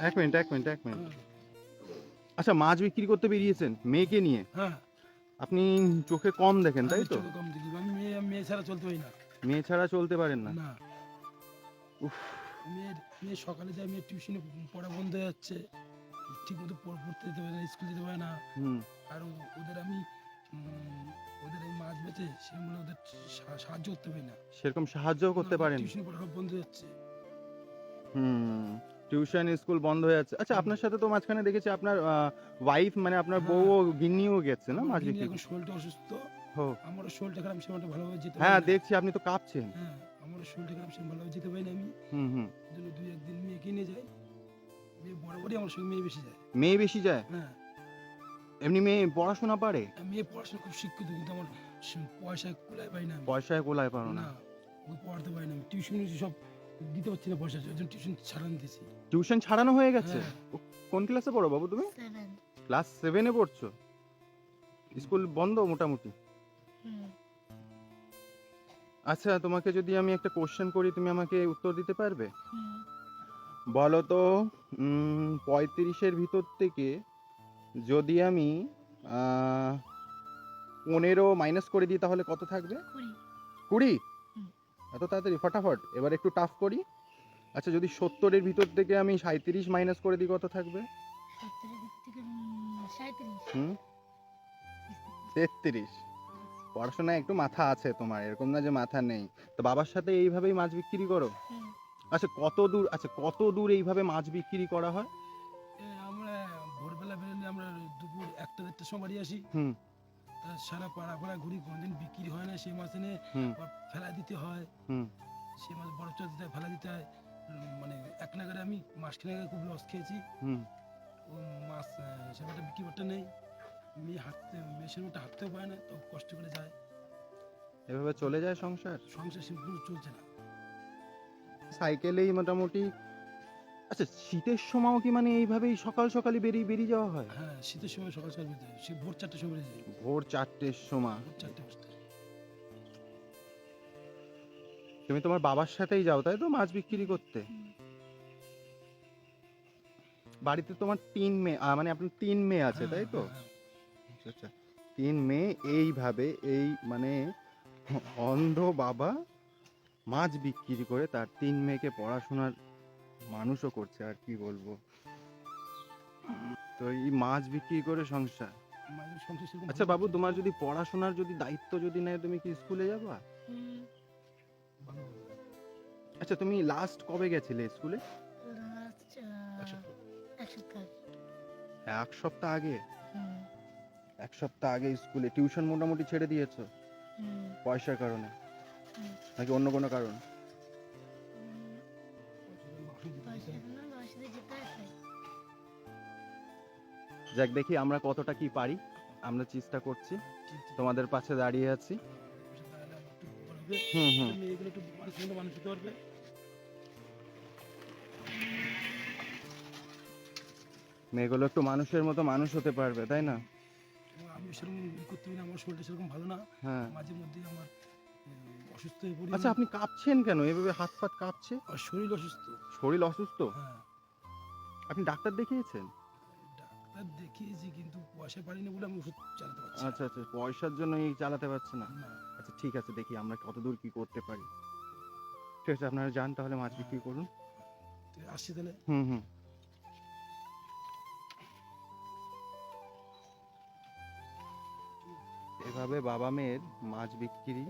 এক মিনিট এক মিনিট এক মিনিট। হ্যাঁ, আচ্ছা মাছ বিক্রি করতে বেরিয়েছেন মেয়েকে নিয়ে। হ্যাঁ। আপনি চোখে কম দেখেন তাই তো? কম দেখি আমি মেয়ে মেয়ে ছাড়া চলতে পারি না। মেয়ে ছাড়া চলতে পারেন না? না। উফ। মেয়ের মেয়ে সকালে যায় মেয়ের টিউশনে পড়া বন্ধ হয়ে যাচ্ছে। ঠিক মতো পড়- পড়তে যেতে পারে না স্কুল যেতে পারে না। আর ওদের আমি ওদের এই মাছ বেচে সেগুলো ওদের সাহায্য করতে পারি না। সেরকম সাহায্যও করতে পারেন। টিউশন পড়া বন্ধ হয়ে যাচ্ছে। হুম। টিউশন স্কুল বন্ধ হয়ে যাচ্ছে। আচ্ছা আপনার সাথে তো মাঝখানে দেখেছি আপনার ওয়াইফ মানে আপনার বউ গিন্নিও গেছে না আমার বিক্রি এখন শরীরটা অসুস্থ। হো আমারও শরীরটা খারাপ সেরকম ভালোভাবে যেতে হ্যাঁ দেখছি আপনি তো কাঁপছেন। হ্যাঁ আমারও শরীরটা খারাপ সেরকম ভালোভাবে যেতে পারি না আমি। হুম হুম। দুই একদিন মেয়েকে নিয়ে যাই। মেয়ে বরাবরই আমার সঙ্গে মেয়ে বেশি যায়। মেয়ে বেশি যায়? হ্যাঁ। এমনি মেয়ে পড়াশোনা পারে? মেয়ে পড়াশোনা খুব শিক্ষিত কিন্তু আমার পয়সা কুলায় পাই না। পয়সায় কোলায় পারো না। পড়াতে পারি না। টিউশন সব দিতে পারছি না পয়সা ওই জন্য টিউশন ছাড়া দিতেছি টিউশন ছাড়ানো হয়ে গেছে? হ্যাঁ। কোন ক্লাসে পড়ো বাবু তুমি? ক্লাস সেভেনে পড়ছো? স্কুল বন্ধ মোটামুটি? আচ্ছা তোমাকে যদি আমি একটা কোশ্চেন করি তুমি আমাকে উত্তর দিতে পারবে? বলো তো উম, পঁয়ত্রিশের ভিতর থেকে যদি আমি আহ, পনেরো মাইনাস করে দিই তাহলে কত থাকবে? কুড়ি। এত তাড়াতাড়ি ফটাফট। এবার একটু টাফ করি। আচ্ছা যদি সত্তরের ভিতর থেকে আমি সাঁত্রিশ মাইনাস করে দিই কত থাকবে? হুম? তেত্রিশ। পড়াশোনায় একটু মাথা আছে তোমার এরকম না যে মাথা নেই। তো বাবার সাথে এইভাবেই মাছ বিক্রি করো? আচ্ছা কত দূর আচ্ছা কত দূর এইভাবে মাছ বিক্রি করা হয়? আমরা ভোরবেলা বেরোলে আমরা দুপুর একটা দেড়টার সময় বাড়ি আসি। হুম। সারা পাড়া পাড়া ঘুরি কোনোদিন বিক্রি হয় না সেই মাছ এনে। ফেলা দিতে হয়। হুম। সেই মাছ বরফ চাষ দিতে ফেলা দিতে হয়। মানে এক নাগারে আমি মাস কিনে খুব লস খেয়েছি। হুম। ও মাছ সেটা বিক্রি করতে নেই। মেয়ে হাঁটতে মেয়ে সেরকম হাঁটতেও পারে না তো কষ্ট করে যায়। এভাবে চলে যায় সংসার? সংসার সেরকম চলছে না। সাইকেলেই মোটামুটি আচ্ছা শীতের সময়ও কি মানে এইভাবেই সকাল সকালই বেরিয়ে বেরিয়ে যাওয়া হয়? হ্যাঁ শীতের সময় সকাল সকাল বেরোতে হয় সে ভোর চারটের সময় বেরিয়ে যায় ভোর চারটের সময়? ভোর চারটে পাঁচটা তুমি তোমার বাবার সাথেই যাও তাই তো? মাছ বিক্রি করতে? বাড়িতে তোমার তিন মেয়ে আহ, মানে আপনার তিন মেয়ে আছে তাই তো? হ্যাঁ, আচ্ছা আচ্ছা। তিন মেয়ে এইভাবে এই মানে অন্ধ বাবা মাছ বিক্রি করে তার তিন মেয়েকে পড়াশোনার মানুষও করছে আর কি বলব? তো এই মাছ বিক্রি করে সংসার। আচ্ছা বাবু তোমার যদি পড়াশোনার যদি দায়িত্ব যদি নেয় তুমি কি স্কুলে যাবা? আচ্ছা তুমি লাস্ট কবে গেছিলে স্কুলে? লাস্ট এক সপ্তাহ। এক আগে। এক সপ্তাহ আগে? স্কুলে। টিউশন মোটামুটি ছেড়ে দিয়েছ? পয়সার কারণে? নাকি অন্য কোনো কারণ? যাক দেখি আমরা কতটা কি পারি। আমরা চেষ্টা করছি। তোমাদের পাশে দাঁড়িয়ে আছি। হুম হুম। মেয়েগুলো একটু মানুষের মতো মানুষ হতে পারবে তাই না? এবং সেরকম করতে পারি আমার শরীরটা সেরকম ভালো না হ্যাঁ। মাঝে মধ্যে আমার অসুস্থ হয়ে পড়ি আচ্ছা আপনি কাঁপছেন কেন? এভাবে হাত পাত কাঁপছে শরীর অসুস্থ। শরীর অসুস্থ? হ্যাঁ। আপনি ডাক্তার দেখিয়েছেন? ডাক্তার দেখিয়েছি কিন্তু পয়সা পারি না বলে আমি ওষুধ চালাতে পারছি আচ্ছা আচ্ছা পয়সার জন্য এই চালাতে পারছে না? আচ্ছা ঠিক আছে দেখি আমরা কতদূর কি করতে পারি। ঠিক আছে আপনারা যান তাহলে মাছ বিক্রি করুন। আসছি তাহলে। হুম হুম। এভাবে বাবা মেয়ের মাছ বিক্রি